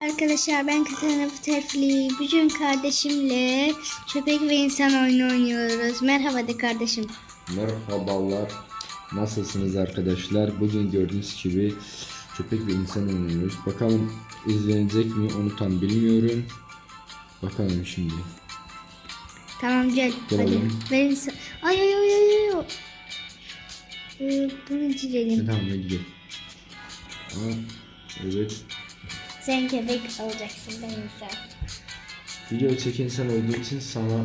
Arkadaşlar ben Katarina Terfli. Bugün kardeşimle köpek ve insan oyunu oynuyoruz. Merhaba de kardeşim. Merhabalar. Nasılsınız arkadaşlar? Bugün gördüğünüz gibi köpek ve insan oynuyoruz. Bakalım izlenecek mi onu tam bilmiyorum. Bakalım şimdi. Tamam gel. Gel Hadi. Ve insan... Ay ay ay ay ay. Ee, bunu çizelim. Tamam hadi gel. Aa, evet. Sen köpek olacaksın ben insan. Video çeken sen olduğu için sana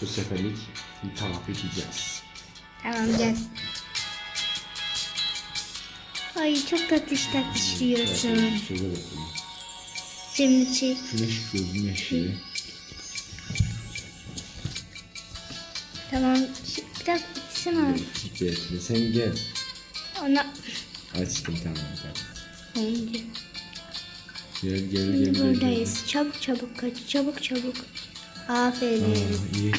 bu seferlik hitap edeceğiz. Tamam gel. Ay çok tatlış tatlış diyorsun. Şöyle bakalım. Şimdi çek. Güneş gözü neşe. Tamam. Biraz içsin ama. Sen gel. Ona... Açtım tamam tamam. Bence. Gel gel gel. Gel, gel. buradayız. Çabuk çabuk kaç. Çabuk çabuk. Aferin. Aa, iyi.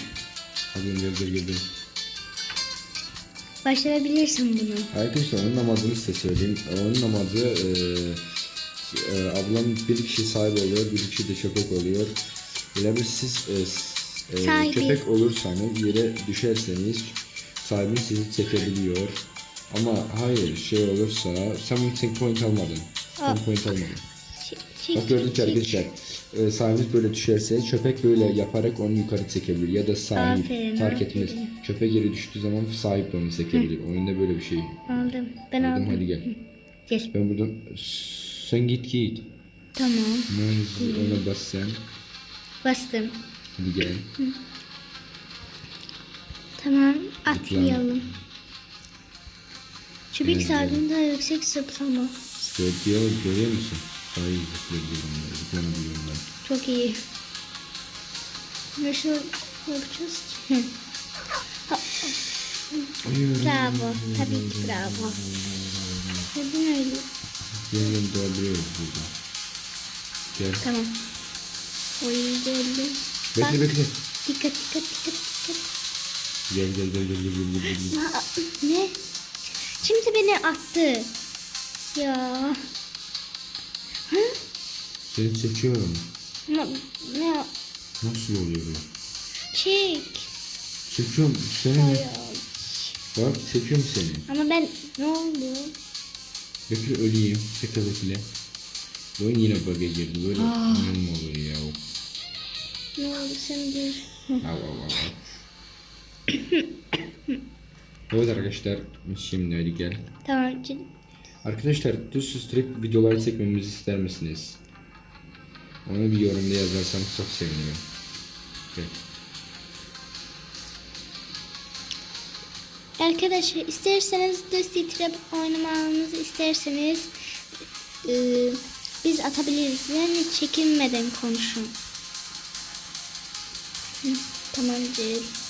Hadi gel gel gel. gel. Başarabilirsin bunu. Arkadaşlar onun amacını size söyleyeyim. Onun amacı e, e, ablam bir kişi sahibi oluyor, bir kişi de köpek oluyor. Böyle bir siz e, e, Sahibi. köpek olursanız yere düşerseniz sahibin sizi çekebiliyor. Ama hayır şey olursa sen bu tek point almadın. Sen Aa. point almadın. Bak gördün çek, arkadaşlar e, sahibiniz böyle düşerse köpek böyle yaparak onu yukarı çekebilir ya da sahip Aferin, fark etmez. aferin. Köpek yere düştüğü zaman sahip de onu çekebilir. Oyunda böyle bir şey. Aldım. Ben Aldım, aldım. hadi gel. Gel. Ben buradan sen git git. Tamam. Neyse ona bas sen. Bastım. Hadi gel. Tamam. Atlayalım. Çubuk Evet, sahibini daha yüksek zıplama. Görüyor, görüyor musun? Daha iyi zıplayabiliyorum. Zıplayabiliyorum ben. Çok iyi. Nasıl yapacağız ki? Ha, bravo. Tabii ki bravo. Neden öyle? Gel gel doğabiliyoruz burada. Gel. Tamam. Oy geldi. Bekle bekle. Dikkat dikkat dikkat dikkat. Gel gel gel gel gel gel gel. ne? Şimdi beni attı. Ya. Hı? Seni çekiyorum. Ne? ne? Nasıl oluyor bu? Çek. Çekiyorum seni. Ay, Bak çekiyorum seni. Ama ben ne oldu? Bekle öleyim. Bekle bekle. Oyun yine bug'a girdi. Böyle oyun mu olur ya? Ne oldu sen de? Av av. av. evet arkadaşlar şimdi hadi gel. Tamam. Arkadaşlar düz sürekli videolar çekmemizi ister misiniz? Onu bir yorumda yazarsanız çok sevinirim. Gel. Arkadaşlar isterseniz düz titrep oynamanızı isterseniz e, biz atabiliriz. Yani çekinmeden konuşun. Tamam değil.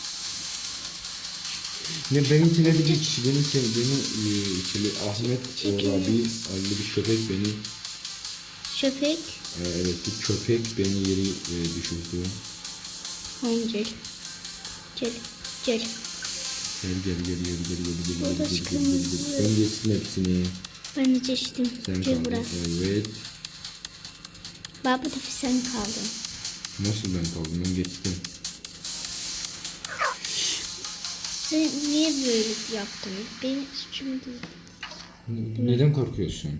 Ne benim için bir kişi benim için beni e, ikili Ahmet Orabi adlı bir köpek beni Köpek. e, evet bir köpek beni yeri e, düşürdü. Önce. Gel. Gel. Gel gel gel gel gel gel gel gel Burada gel gel çıkın. gel gel. Ben geçtim hepsini. Ben de geçtim. Sen Gel kaldın. buraya. Evet. Bak bu defa sen kaldın. Nasıl ben kaldım? Ben geçtim. Sen niye böyle yaptın? Benim suçum değil. Neden korkuyorsun?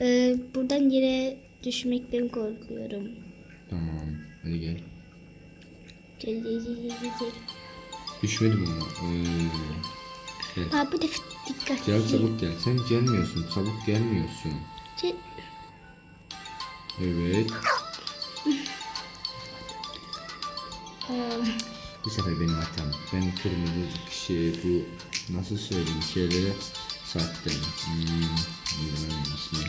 Ee, buradan yere düşmekten korkuyorum. Tamam. Hadi gel. Gel gel gel gel gel. Düşmedim ama. Ee, gel. Aa, bu defa dikkat. Gel çabuk gel. Sen gelmiyorsun. Çabuk gelmiyorsun. Gel. Evet. Bu sefer benim hatam. Ben kırmızı şey bu nasıl söyleyeyim şeylere sattım. Hmm, bilmiyorum ismi.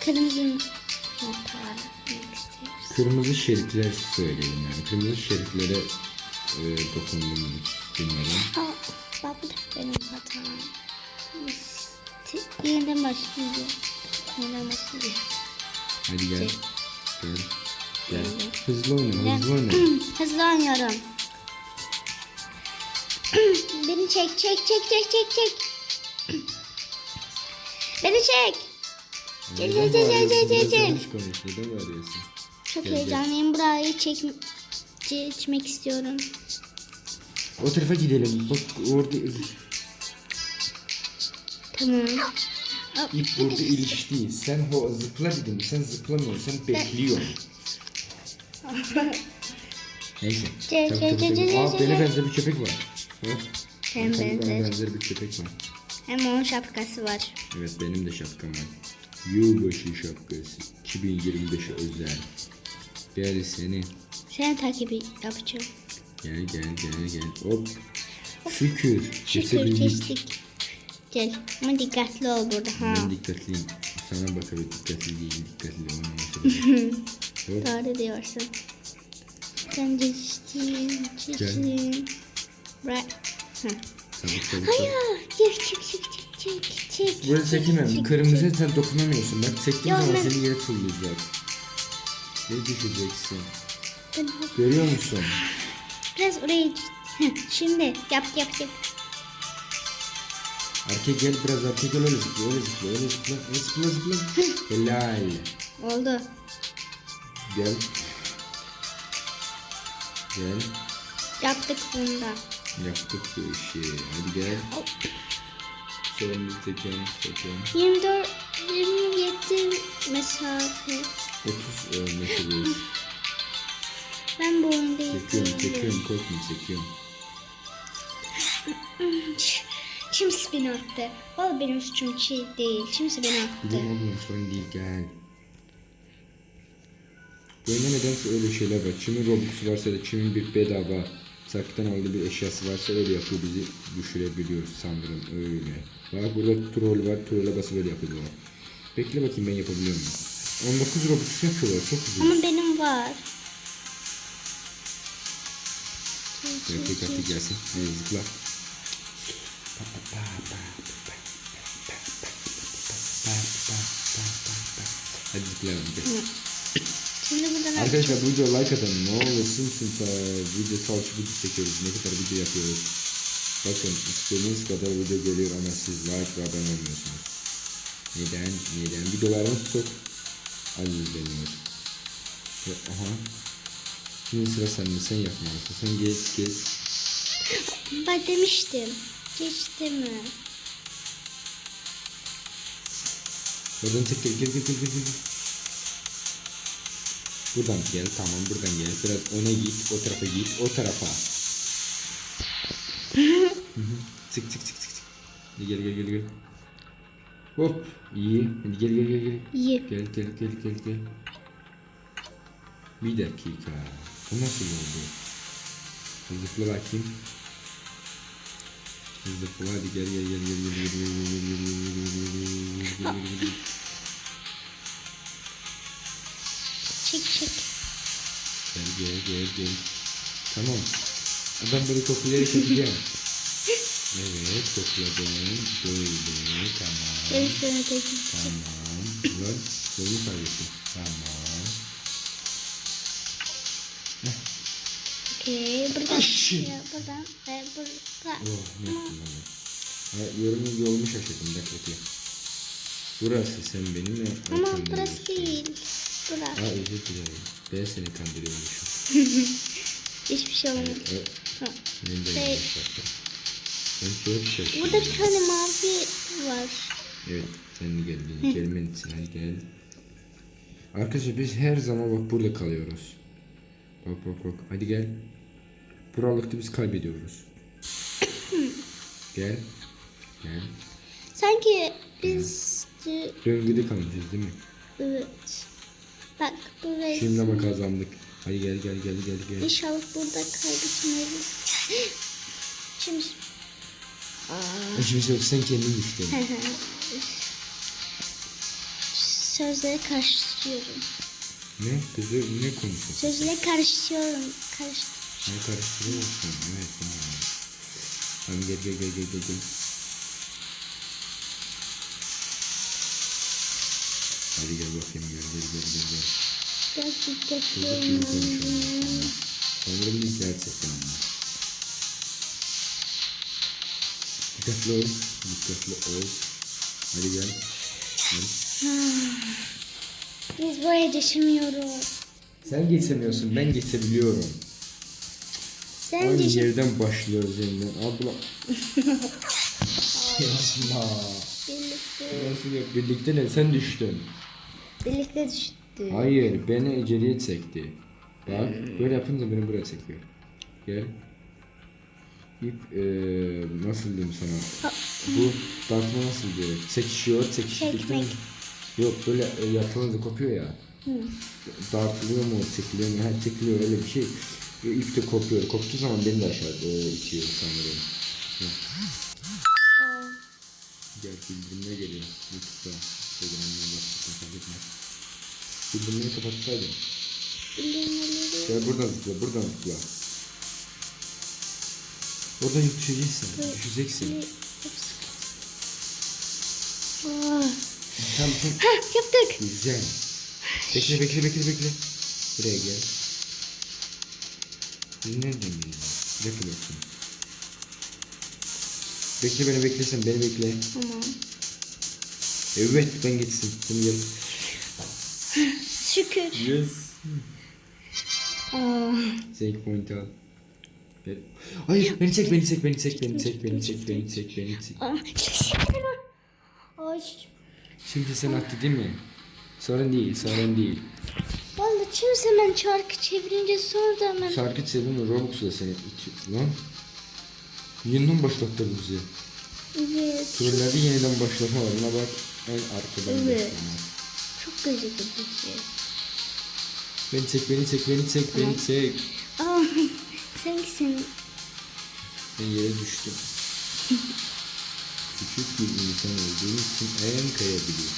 kırmızı nokta demek istiyoruz. Kırmızı şeritler söyleyeyim yani. Kırmızı şeritlere e, dokundum. Aa, bak bu defa benim hatam. Yeniden başlayacağım. Yeniden başlayacağım. Hadi gel. Gel. Gel. Hızlı oyna, hızlı oyna. Hızlı oynuyorum. Beni çek, çek, çek, çek, çek, çek. Beni çek. Gel, gel, gel, gel, gel, gel. konuş. Neden bağırıyorsun? Çok Gel, gel. heyecanlıyım. Burayı çek çekmek istiyorum. O tarafa gidelim. Bak orada Tamam. Aa, ip burada ilişti. Sen ho zıpla dedim. Sen zıplamıyorsun. Sen bekliyorsun. Neyse. Ce- Tabii, ce- tabii, ce- tabii. ce- Aa ce- bana ce- benzer bir köpek var. Bak. Bana benzer. benzer bir köpek var. Hem onun şapkası var. Evet benim de şapkam var. Yılbaşı şapkası. 2025'e özel. Gel seni. Sen takibi yapacağım. Gel gel gel gel. Hop. Şükür. Şükür Geçebildik. geçtik. Gel. Ama dikkatli ol burada ha. Ben dikkatliyim. Sana bak evet dikkatli değil. Dikkatli olmaması. Doğru diyorsun. Sen geçtin. Geçtin. Bırak. Çabuk çabuk Hayır. Gel çık çık çık çık çık. Burası çekemem. çık, Kırmızı sen dokunamıyorsun. Bak çektiğim Ya zaman ben- seni yere tullayacak. Ne düşeceksin? Ben- Görüyor musun? Biraz oraya Şimdi yap yap yap. Arkaya gel biraz arkaya gel öyle zıpla öyle zıpla öyle zıpla öyle zıpla zıpla. Helal. Oldu. Gel. Gel. Yaptık bunu da. Yaptık bu işi. Hadi gel. Sorumluluk çekiyorum. Çekiyorum. 24 27 mesafe. 30 e, metredeyiz. Ben bu oyunda Çekiyorum çekiyorum korkma çekiyorum. Kimse beni attı. Valla benim suçum şey değil. Kimse beni attı. Biliyorum oğlum sorun değil gel. Bölüme nedense öyle şeyler var. Kimin Robux'u varsa da kimin bir bedava sakıtan aldığı bir eşyası varsa öyle yapıyor bizi düşürebiliyoruz sanırım öyle. Bak burada troll var. Troll'e basıp öyle yapıyorlar. Bekle bakayım ben yapabiliyor muyum? 19 Robux yapıyorlar çok güzel. Ama benim var. Yapık artık gelsin. Hadi zıpla. Hadi zıplayalım. Hadi. Şimdi buradan Arkadaşlar bu videoya like atın. Ne olursun sınıfa video salça video çekiyoruz. Ne kadar video yapıyoruz. Bakın istediğiniz kadar video geliyor ama siz like ve abone olmuyorsunuz. Neden? Neden? Videolarımız çok az izleniyor. Aha. Şimdi sıra sende. Sen yapmalısın. Sen geç geç. Ben demiştim. Geçti mi? Oradan çek gel gel gel gel gel. Buradan gel tamam buradan gel. Biraz öne git. O tarafa git. O tarafa. Çık çık çık çık. gel gel gel gel. Hop. İyi. Hadi gel gel gel gel. İyi. Gel gel gel gel gel. Bir dakika. Bu nasıl oldu? Zıpla bakayım. Zıpla hadi gel gel gel gel gel gel gel gel gel gel gel gel gel gel gel gel Çek çek. Gel gel gel gel. Tamam. Ben böyle toplayarak yapacağım. Evet topladım. Böyle tamam. Ben sana dedim. Tamam. Lan yolunu kaybettim. Tamam. Okey. Buradan. Ya, buradan. Ve buradan. Oh ne yaptım ben de. Ha, yolumu, şaşırdım bekle. Burası sen benim mi? Ama burası değil. Burası. Aa özür dilerim. Ben seni kandırıyormuşum. Hiçbir şey olmadı. Evet, Ha. benim de Şey- yanlış yaptım. Ben çok şaşırdım. Burada bir tane mavi var. Evet sen de geldin. Gelmen için hadi gel. Arkadaşlar biz her zaman bak burada kalıyoruz. Bak bak bak hadi gel. Buralıkta biz kaybediyoruz. gel. Gel. Sanki biz de- Döngüde kalmışız değil mi? evet. Bak burası. Şimdi ama kazandık. Hadi gel gel gel gel gel. İnşallah burada kaybetmeyiz. Şimdi Aa. Şimdi yok sen kendin düştün. Sözleri karıştırıyorum. ne? Sözü ne konuşuyorsun? Sözleri karıştırıyorum. Karış Ne karıştırıyorsun? Evet. tamam. Tamam gel gel gel gel gel. Hadi gel bakayım gel gel gel gel. gel. Dikkatli Çocuk gibi. Sanırım biz gerçekten ama. Dikkatli ol. Dikkatli ol. Hadi gel. Gel. Biz buraya geçemiyoruz. Sen geçemiyorsun ben geçebiliyorum. Sen Aynı geçem... yerden başlıyoruz yeniden. Abla. Yapma. Birlikte, Nasıl yok? Birlikte ne? Sen düştün. Birlikte düştü. Hayır beni eceliye çekti. Bak böyle yapınca beni buraya çekiyor. Gel. İp eee nasıl diyeyim sana? Bu dartma nasıl diyor? Çekişiyor, çekiştikten... Çekmek. Yok böyle e, yatağınızı kopuyor ya. Dartılıyor mu, çekiliyor mu? Ha, çekiliyor öyle bir şey. E, İp de kopuyor. Koptuğu zaman beni de aşağı e, itiyor sanırım. Hı. Gel bildirimine geliyor. YouTube'da. Instagram'da baktıktan fark etmez. Bildirimleri kapatsaydın. bildirimleri- Gel buradan tıkla, buradan tıkla. Oradan düşeceksin, düşeceksin. Tamam sen... Hah, yaptık. Güzel. Bekle, bekle, bekle, bekle. Buraya gel. Nereden geliyoruz? Bir dakika bekle. Bekle beni beklesen, beni bekle. Tamam. Evet, ben geçsin. Sen gel. Şükür. Yes. Aa. Save point al. Hayır, beni çek, beni çek, beni çek, beni çek, beni çek, beni çek, beni çek. Ay. Şimdi sen attı değil mi? Sorun değil, sorun değil. Vallahi şimdi hemen çarkı çevirince sonra da hemen. Şarkı çevirin Robux'la seni itiyor. Lan. Yeniden başlattı bizi. Evet. Türleri yeniden başlatma var. Buna bak en arkadan Evet. Çok gıcık edici. Beni çek, beni çek, beni çek, beni çek. Aa. Sanki sen Ben yere düştüm. Küçük bir insan olduğum için ayağım kayabiliyor.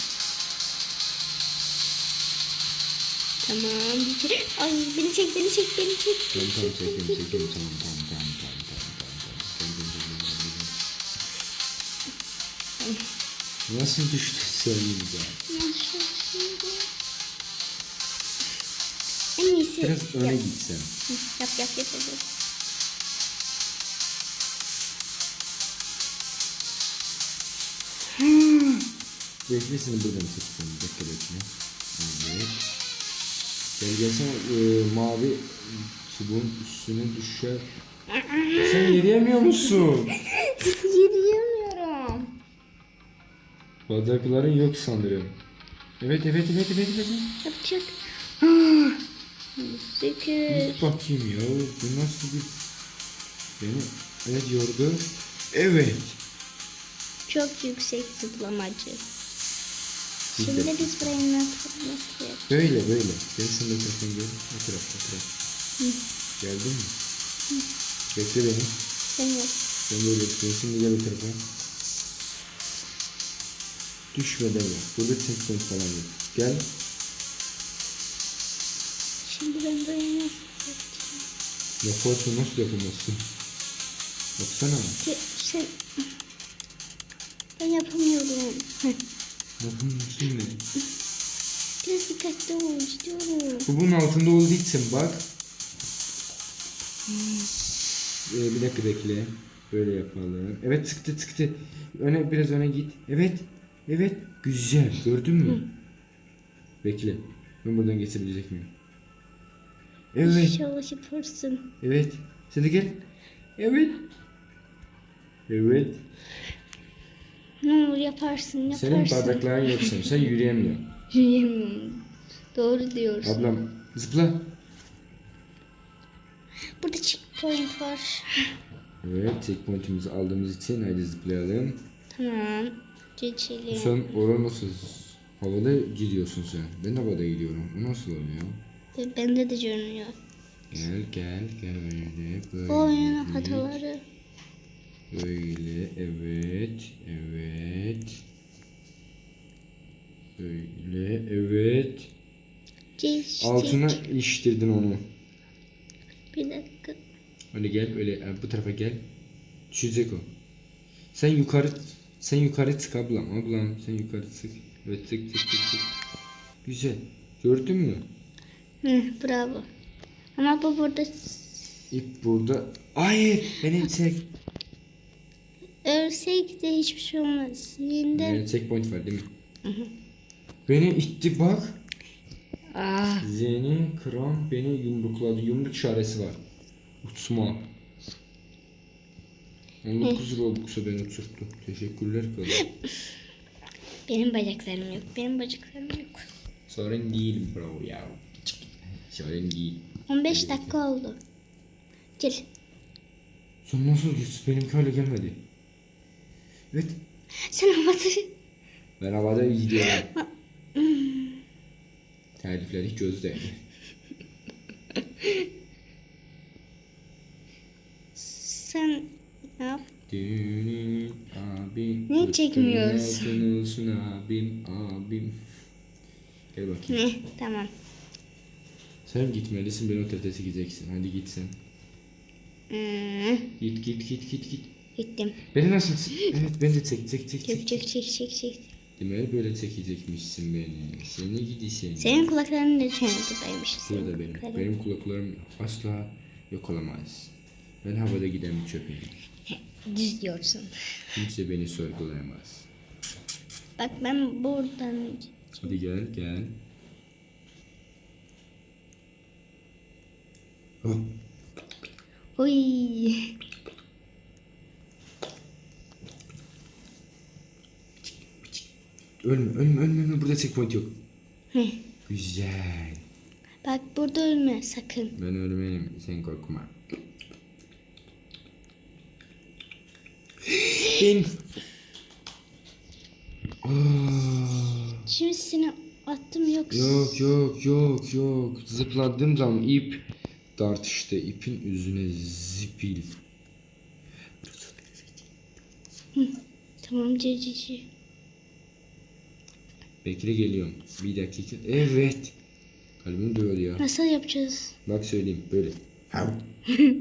Tamam. bir şey- Ay beni çek beni çek beni çek. Tamam tamam tamam tamam tamam tamam Nasıl? Nasıl şimdi? En iyisi. Biraz öne yap. gitsen. Yap yap yap. yap. Bekle seni buradan çekeceğim. Bekle bekle. Evet. Gel gelsene e, mavi çubuğun üstüne düşer. Sen yürüyemiyor musun? Bacakların yok sanırım. Evet evet evet evet evet. Yapacak. Git bakayım ya. Bu nasıl bir... Beni ne diyordu? Evet. Çok yüksek zıplamacı. Şimdi de. biz burayı nasıl nasıl yap- Böyle böyle. Gel sen de telefon gel. O taraf o taraf. Geldin mi? Bekle beni. Ben yok. Ben böyle bekliyorum. Şimdi gel o tarafa. Düşmeden yap. Burada checkpoint falan yok. Gel. Şimdi ben burayı nasıl yapacağım? Yaparsın nasıl yapamazsın? Baksana. Ki Sen... Ben yapamıyorum. Yapamazsın ne? Biraz dikkatli ol istiyorum. Bu bunun altında olduğu için bak. Ee, bir dakika bekle. Böyle yapalım. Evet çıktı çıktı. Öne biraz öne git. Evet. Evet. Güzel. Gördün mü? Bekle. Ben buradan geçebilecek miyim? Evet. İnşallah yaparsın. Evet. Sen de gel. Evet. Evet. Ne olur yaparsın yaparsın. Senin bardakların yok sen. Sen yürüyemiyorsun. Yürüyemiyorum. Doğru diyorsun. Ablam zıpla. Burada checkpoint var. Evet. Checkpoint'imizi aldığımız için hadi zıplayalım. Tamam. Geçelim. Sen oraya nasıl havada gidiyorsun sen? Ben de havada gidiyorum. O nasıl oluyor? Bende de görünüyor. Gel gel gel böyle böyle. Oyunun hataları. Böyle evet evet. Böyle evet. Geçtik. Altına iştirdin onu. Bir dakika. Öyle gel öyle e, bu tarafa gel. Düşecek o. Sen yukarı sen yukarı çık ablam ablam sen yukarı çık. Evet çık çık çık çık. Güzel. Gördün mü? Hı, bravo. Ama bu burada İp burada. Hayır beni çek. ölsek de hiçbir şey olmaz. Yeniden Yani checkpoint var değil mi? Beni itti bak. Ah. Zeni kram beni yumrukladı. Yumruk işaresi var. Uçma. 19 Robux'a beni uçurttu. Teşekkürler kadın. Benim bacaklarım yok. Benim bacaklarım yok. Sorun değil bro ya. Sorun değil. 15 dakika oldu. Gel. Sen nasıl gitsin? Benimki öyle gelmedi. Evet. Sen havada. Ben havada gidiyorum. Tarifler hiç gözde. Sen yap? Düğünün abi. Niye çekmiyoruz? olsun abim abim. Gel bakayım. Ne? Tamam. Sen gitmelisin ben o tetesi gideceksin. Hadi git sen. Hmm, Git git git git git. gittim. Beni nasıl... Evet ben de çek çek çek Çek çek. çek çek çek çek. Demek böyle çekecekmişsin beni. Seni gidi seni. Senin kulakların ne buradaymış? Burada benim. Benim kulaklarım asla yok olamaz. Ben havada giden bir köpeğim. Düz diyorsun. Kimse beni sorgulayamaz. Bak ben buradan... Hadi gel gel. Oh, Oy. ölme ölme ölme ölme burada checkpoint yok. Heh. Güzel. Bak burada ölme sakın. Ben ölmedim sen korkma. Şimdi seni attım yoksa... yok yok yok yok. Zıpladığım zaman ip tartıştı. ipin yüzüne zipil. Tamam cecici. Bekle geliyorum. Bir dakika. Evet. Kalbim duruyor ya. Nasıl yapacağız? Bak söyleyeyim böyle.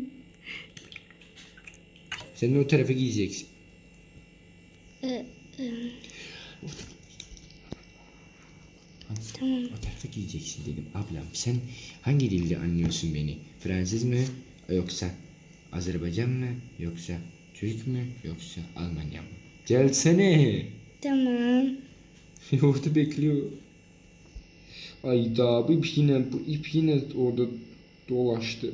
Sen o tarafa gideceksin. Tamam. O tarafa gideceksin dedim. Ablam sen hangi dilde anlıyorsun beni? Fransız mı? Yoksa Azerbaycan mı? Yoksa Türk mü? Yoksa Almanya mı? Gelsene. Tamam. Orada bekliyor. Ayda bu ip yine bu ip yine orada dolaştı.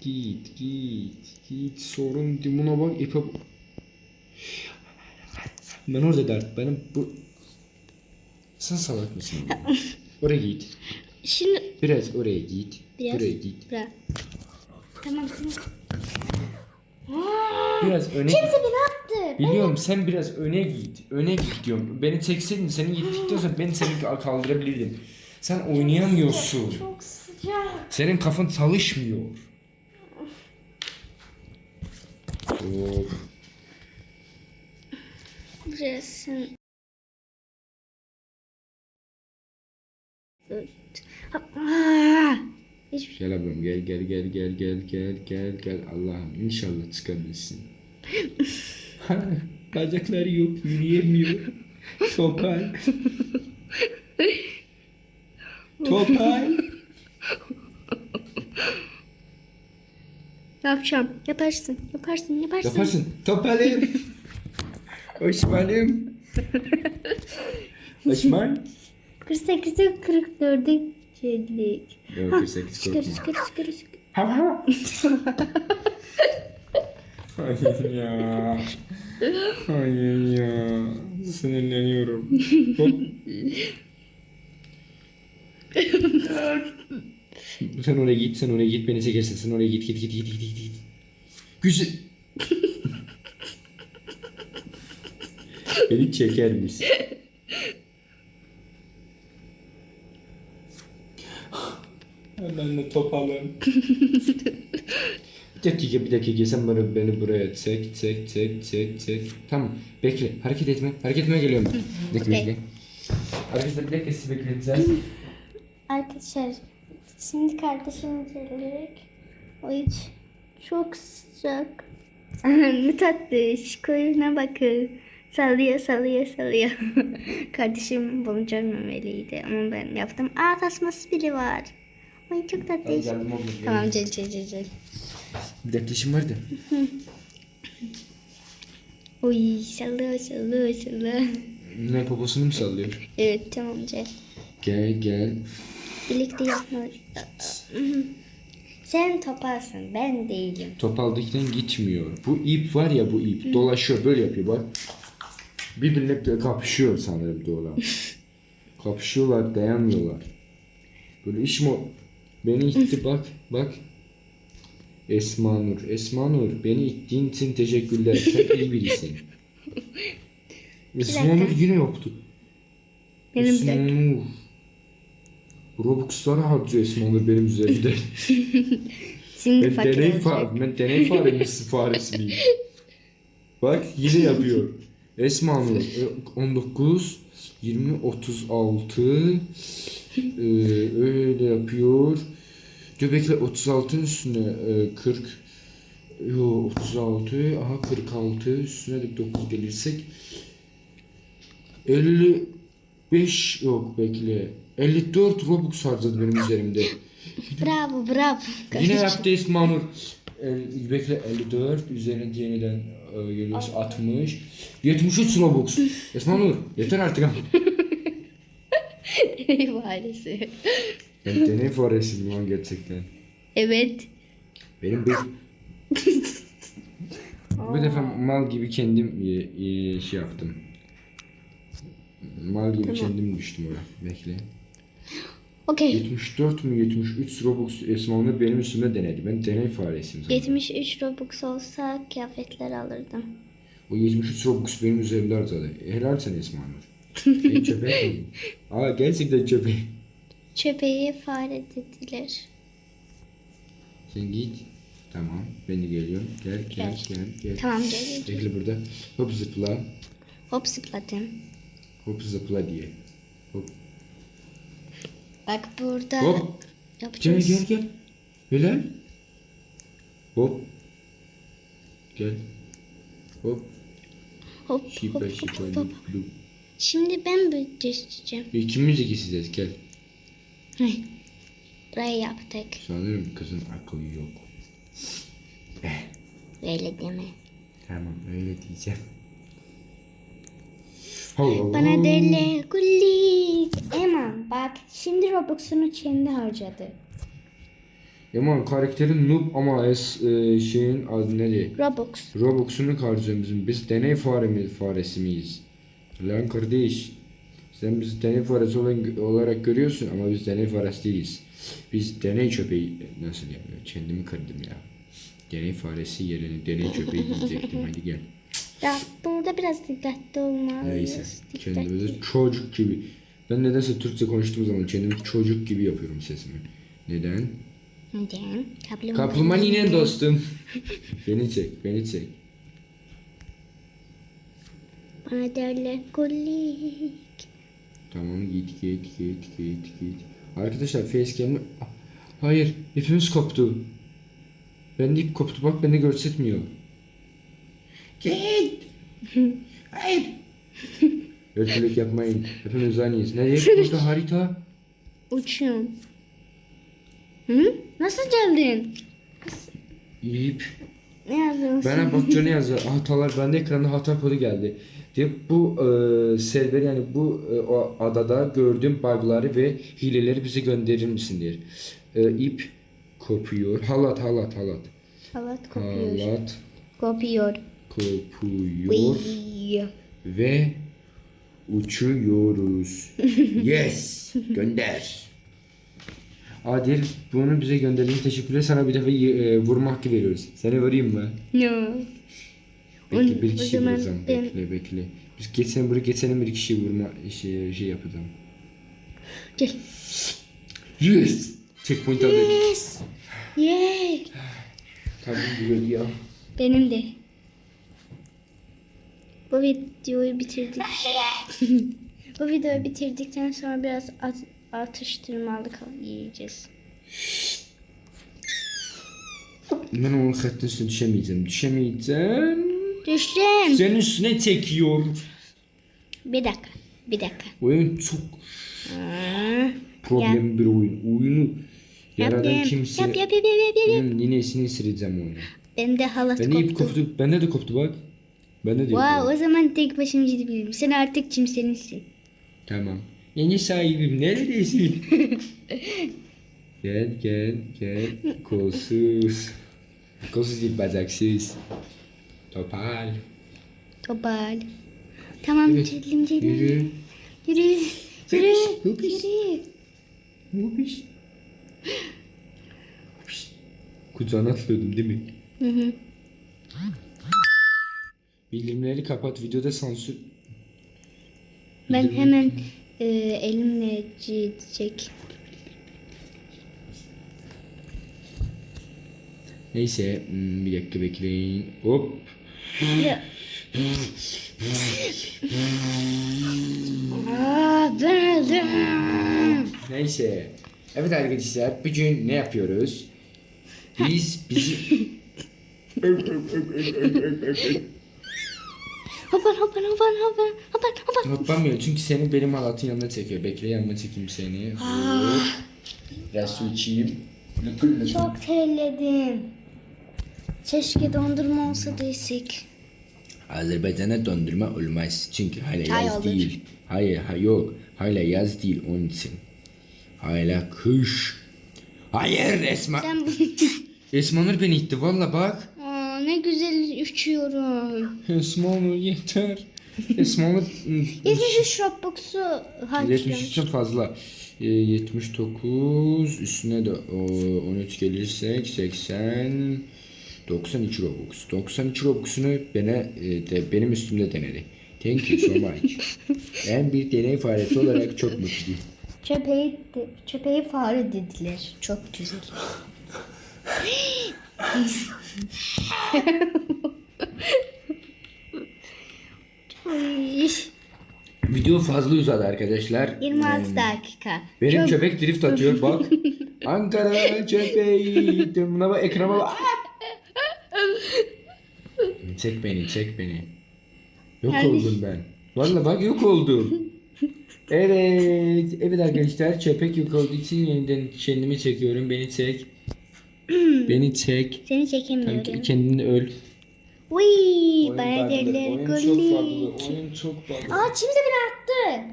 Git git git sorun değil. Buna bak ipe. Ben orada dert benim bu sen salak mısın? oraya git. Şimdi Biraz oraya git. Biraz. Buraya git. bırak. Tamam sen. Biraz öne Kimse git. beni attı. Biliyorum sen biraz öne git. Öne git diyorum. Beni çekseydin seni gittikten sonra ben seni kaldırabilirdim. Sen oynayamıyorsun. Çok sıcak. Senin kafan çalışmıyor. Hop. Aa! Hiçbir şey. Gel ablam gel gel gel gel gel gel gel gel Allah'ım inşallah çıkabilirsin. Bacakları yok yürüyemiyor. Topal. Topal. Yapacağım. Yaparsın. Yaparsın. Yaparsın. Yaparsın. Topalım. Osman'ım. Osman. 48 44 çelik. Yok 48 Çıkar korkma. çıkar çıkar çıkar. Hav hav. Hayır ya. Hayır ya. Sinirleniyorum. Hop. sen oraya git, sen oraya git, beni çekersin. Sen oraya git, git, git, git, git. git. Güzel. Beni çeker misin? Hemen de topalım. Bir dakika bir dakika sen bana beni buraya çek çek çek çek çek. Tamam bekle hareket etme hareket etmeye geliyorum. Bekle Okey. bekle. Arkadaşlar bir dakika sizi bekleteceğiz. Arkadaşlar şimdi kardeşim gelecek. O hiç çok sıcak. ne tatlı. Şu koyuna bakın. Sallıyor sallıyor sallıyor. kardeşim bunu görmemeliydi ama ben yaptım. Aa tasması biri var. Ay çok tatlı. Tamam gel gel gel gel. Bir dakika işim vardı. Oy sallıyor sallıyor sallıyor. Ne poposunu mu sallıyor? Evet tamam gel. Gel gel. Birlikte yapmalıyız. Sen topalsın, ben değilim. Topaldıktan gitmiyor. Bu ip var ya bu ip dolaşıyor böyle yapıyor bak. Birbirine kapışıyor sanırım doğru. Kapışıyorlar dayanmıyorlar. Böyle iş mi? Beni itti bak bak. Esma Nur. Esma Nur beni ittiğin için teşekkürler. Sen iyi birisin. Esma. Nur yine yaptı. Benim Esma Nur. Robux'ları harcıyor Esma Nur benim üzerimde. Şimdi Ben deney, fa ben deney faresi faresi miyim? Bak yine yapıyor. Nur e, 19 20 36 e, öyle yapıyor. Göbekle 36 üstüne e, 40 Yo 36 aha 46 üstüne de 9 gelirsek 55 yok bekle 54 Robux harcadı benim üzerimde. Bravo, bravo. Yine yaptı Esma Nur. E, bekle 54 üzerine yeniden e, geliyoruz 60 73 Robux. Esma Nur yeter artık ama. Maalesef. Ben deney faresiyim lan gerçekten. Evet. Benim bir... Bu defa mal gibi kendim e, e, şey yaptım. Mal gibi kendim düştüm oraya. Bekle. Okey. 74 mü 73 Robux Esma Nur benim üstüme denedi. Ben deney faresiyim zaten. 73 Robux olsa kıyafetler alırdım. O 73 Robux benim üzerimde harcadı. E, Helal sen Esma Nur. Ben köpek miyim? Aa gerçekten köpek. Çöpeği fare dediler. Sen git. Tamam. Ben de geliyorum. Gel gel gel gel. Tamam gel. gel. Bekle burada. Hop zıpla. Hop zıpladım. Hop zıpla diye. Hop. Bak burada Hop. Gel yapacağız. gel gel. Helal. Hop. Gel. Hop. Hop Şipa hop şipa hop. hop. lup lup. Şimdi ben bir düşeceğim. İkimiz ikisiz gel. Burayı yaptık. Sanırım kızın aklı yok. Öyle deme. Tamam öyle diyeceğim. Allah. Bana dele kulli. Eman bak şimdi Robux'unu kendi harcadı. Yaman karakterin noob ama es, e, şeyin adı neydi? Robux. Robux'unu harcıyor bizim. Biz deney faremiz, faresi miyiz? Lan kardeş. Sen bizi deney faresi olarak görüyorsun ama biz deney faresi değiliz. Biz deney köpeği nasıl ya? Kendimi kırdım ya. Deney faresi yerine deney köpeği diyecektim. Hadi gel. Ya burada biraz dikkatli olmalıyız. Neyse. Dikkatli. Kendimizi çocuk gibi. Ben nedense Türkçe konuştuğum zaman kendimi çocuk gibi yapıyorum sesimi. Neden? Neden? Kaplumbağa. Kaplumbağa yine dostum. beni çek, beni çek. Bana dele kulli. Tamam git git git git git. Arkadaşlar facecam'ı... Hayır ipimiz koptu. Ben de ip koptu bak beni göstermiyor. Git. Hayır. Örtülük yapmayın. Hepimiz aynıyız. Nereye burada harita? Uçuyorum. Hı? Nasıl geldin? İp. Ne yazıyorsun? Bana bak ne yazıyor. Hatalar bende ekranda hata kodu geldi. Diyor bu e, server yani bu e, o adada gördüğüm bug'ları ve hileleri bize gönderir misin diyor. E, ip kopuyor. Halat halat halat. Halat kopuyor. Halat Kopuyor. Kopuyor Uy. ve uçuyoruz. yes gönder. Adil bunu bize gönderdiğin teşekkürler sana bir defa e, vurma hakkı veriyoruz. Seni vurayım mı? No. Bekle bir kişi vuracağım. ben- Bekle bekle. Biz geçen buraya geçen bir kişi vurma şey, şey yapacağım. Gel. Yes! Checkpoint aldık. Yes. Yay. Tabii duruyordu ya. Benim de. Bu videoyu bitirdik. Bu videoyu bitirdikten sonra biraz at atıştırmalık yiyeceğiz. Ben onun hattın üstüne düşemeyeceğim. Düşemeyeceğim. Düştüm. Senin üstüne çekiyor. Bir dakika. Bir dakika. Oyun çok Aa, problemli bir oyun. Oyunu yaradan kimse... Yap yap yap yap yap. yap. Ninesini sileceğim oyunu. Ben de halat ip koptu. koptu. Bende de koptu bak. Bende de Wow, o zaman tek başıma gidebilirim. Sen artık kimseninsin. Tamam. Yeni sahibim neredesin? Gel gel gel. Kolsuz. Kolsuz değil bacaksız. Topal. Topal. Tamam Evet, Celil'im Celil. Yürü. Yürü. Yürü. Hıpış. Yürü. Hupiş. Hupiş. Kucağına atlıyordum değil mi? Hı hı. Bildirimleri kapat. Videoda sansür. Ben Bildirim- hemen e, elimle çizecek. Neyse hmm, bir dakika bekleyin. Hop. Ya. Neyse. Evet arkadaşlar bugün ne yapıyoruz? Biz bizi... Hopan hopan hopan hopan hopan hopan. Hoplamıyor çünkü seni benim halatın yanına çekiyor. Bekle yanına çekeyim seni. Hop. Biraz su içeyim. Çok terledim. Keşke dondurma olsa desek. Azerbaycan'a dondurma olmaz. Çünkü hala Ay, yaz olur. değil. Hayır, ha, yok. Hala yaz değil onun için. Hala kış. Hayır Esma. Sen. Esma Nur beni itti valla bak. Ne güzel uçuyorum. Esma Nur yeter. Esma Nur... 73 Roblox'u harcadım. 73'ten fazla. Ee, 79 üstüne de o, 13 gelirsek 80 92 Robux. 92 Robux'unu bana e, de, benim üstümde denedi. Thank you so much. ben bir deney faresi olarak çok mutluyum. Çöpeği, çöpeği fare dediler. Çok güzel. Ay, Video fazla uzadı arkadaşlar. 26 Ee, dakika. Benim Çok- köpek drift atıyor bak. Ankara köpeği. Buna bak ekrana bak. çek beni çek beni. Yok Yani- oldum ben. Vallahi bak yok oldum. Evet. Evet arkadaşlar köpek yok olduğu için yeniden kendimi çekiyorum. Beni çek. beni çek. Seni çekemiyorum. Kanka kendini öl. Uy, farklı, gollik. oyun çok farklı. Aa de beni attı.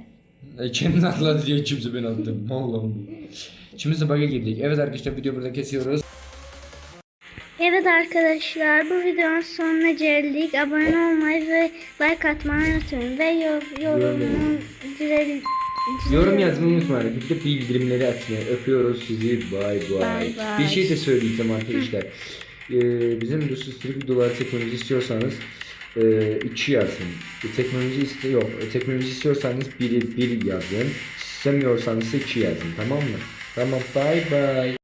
E, kendini atladı diye kimse beni attı. Mağlam bu. Şimdi de bug'a girdik. Evet arkadaşlar video burada kesiyoruz. Evet arkadaşlar bu videonun sonuna geldik. Abone olmayı ve like atmayı unutmayın. Ve yor, yorumun dilerim. Yorum yazmayı unutmayın. Bir de bildirimleri açmayı. Öpüyoruz sizi. Bay bay. Bay bay. Bir şey de söyleyeceğim arkadaşlar. Ee, bizim bu süslülük videoları çekmemizi istiyorsanız e, iki yazın. E, çekmemizi iste yok. E, çekmemizi istiyorsanız biri bir yazın. İstemiyorsanız iki yazın. Tamam mı? Tamam. Bay bay.